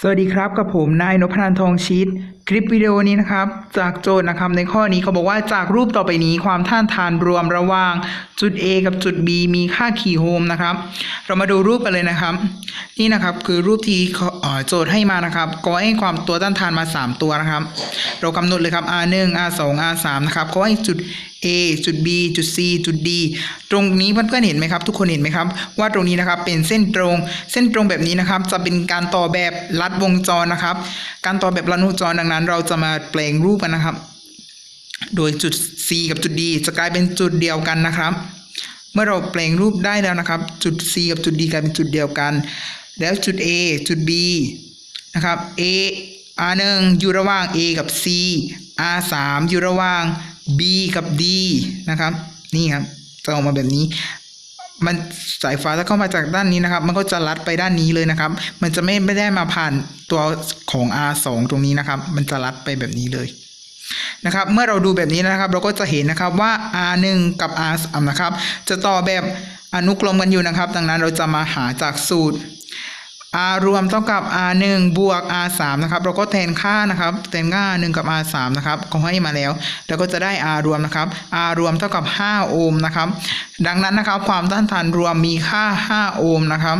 สวัสดีครับกับผมนายนพนันทองชิด คลิปวิดีโอนี้นะครับ จากโจทย์นะครับในข้อนี้เขาบอกว่าจากรูปต่อไปนี้ความต้านทานรวมระหว่างจุด A กับจุด B มีค่าขี่โฮมนะครับ เรามาดูรูปกันเลยนะครับ นี่นะครับคือรูปที่โจทย์ให้มานะครับก็ให้ความตัวต้านทานมา 3 ตัวนะครับ เรากำหนดเลยครับ R1 R2 R3 นะครับเขาให้จุด A จุด B จุด C จุด D ตรงนี้เพื่อนๆเห็นไหมครับ ทุกคนเห็นไหมครับ ว่าตรงนี้นะครับเป็นเส้นตรง เส้นตรงแบบนี้นะครับ จะเป็นการต่อแบบลัดวงจรนะครับ การต่อแบบลัดวงจรดังนั้นเราจะมาแปลงรูปกันนะครับ โดยจุด C กับจุด D จะกลายเป็นจุดเดียวกันนะครับ เมื่อเราแปลงรูปได้แล้วนะครับ จุด C กับจุด D กลายเป็นจุดเดียวกัน แล้วจุด A จุด B นะครับ A R1 อยู่ระหว่าง A กับ C R3 อยู่ระหว่าง B กับ D นะครับ นี่ครับจะออกมาแบบนี้ มันสายฟ้าถ้าเข้ามาจากด้านนี้นะครับ มันก็จะลัดไปด้านนี้เลยนะครับ มันจะไม่ไม่ได้มาผ่านตัวของ R2 ตรงนี้นะครับ มันจะลัดไปแบบนี้เลยนะครับ เมื่อเราดูแบบนี้นะครับ เราก็จะเห็นนะครับว่า R1 กับ R3 นะครับ จะต่อแบบอนุกรมกันอยู่นะครับ ดังนั้นเราจะมาหาจากสูตร R รวมเท่ากับ R1 บวก R3 นะครับเราก็แทนค่านะครับแทนค่า 1 กับ R3 นะครับเขาให้มาแล้วเราก็จะได้ R รวมนะครับ R รวมเท่ากับ 5 โอห์มนะครับ ดังนั้นนะครับความต้านทานรวมมีค่า 5 โอห์มนะครับ